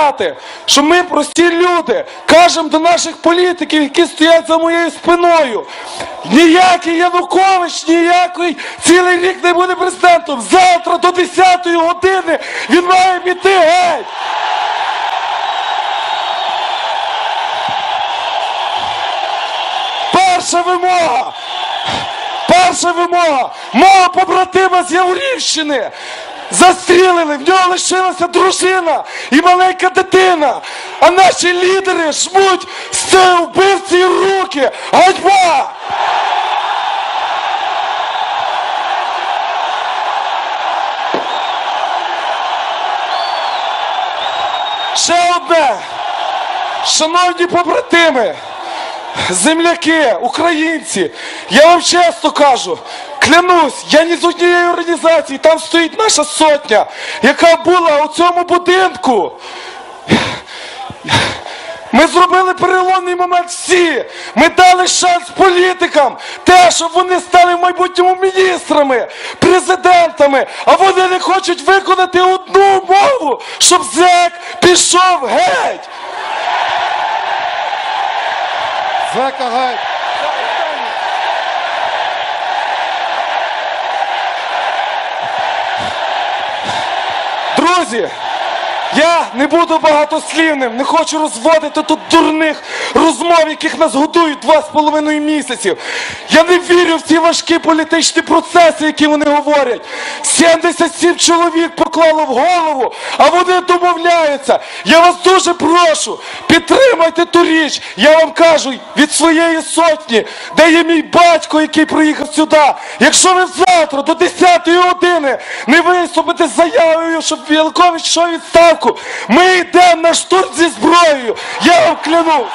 сказати, що ми прості люди, кажемо до наших політиків, які стоять за моєю спиною. Ніякий Янукович, ніякий цілий рік не буде президентом. Завтра до 10-ї години він має піти геть. Перша вимога. Перша вимога. Мого побратима з Яворівщини. Застрілили, в нього лишилася дружина і маленька дитина. А наші лідери жмуть з цієї вбивці руки. Ганьба! Ще одне. Шановні побратими, земляки, українці, я вам чесно кажу, клянусь, я ні з однієї організації, там стоїть наша сотня, яка була у цьому будинку. Ми зробили переломний момент всі. Ми дали шанс політикам, те, щоб вони стали в майбутньому міністрами, президентами, а вони не хочуть виконати одну умову, щоб зек пішов геть. Зека геть! easier. Я не буду багатослівним, не хочу розводити тут дурних розмов, яких нас годують два з половиною місяців. Я не вірю в ці важкі політичні процеси, які вони говорять. 77 чоловік поклало в голову, а вони домовляються. Я вас дуже прошу, підтримайте ту річ. Я вам кажу від своєї сотні, де є мій батько, який приїхав сюди. Якщо ви завтра до 10-ї години не виступите з заявою, щоб Янукович йшов у відставку, ми йдемо на штурм зі зброєю. Я вам клянусь.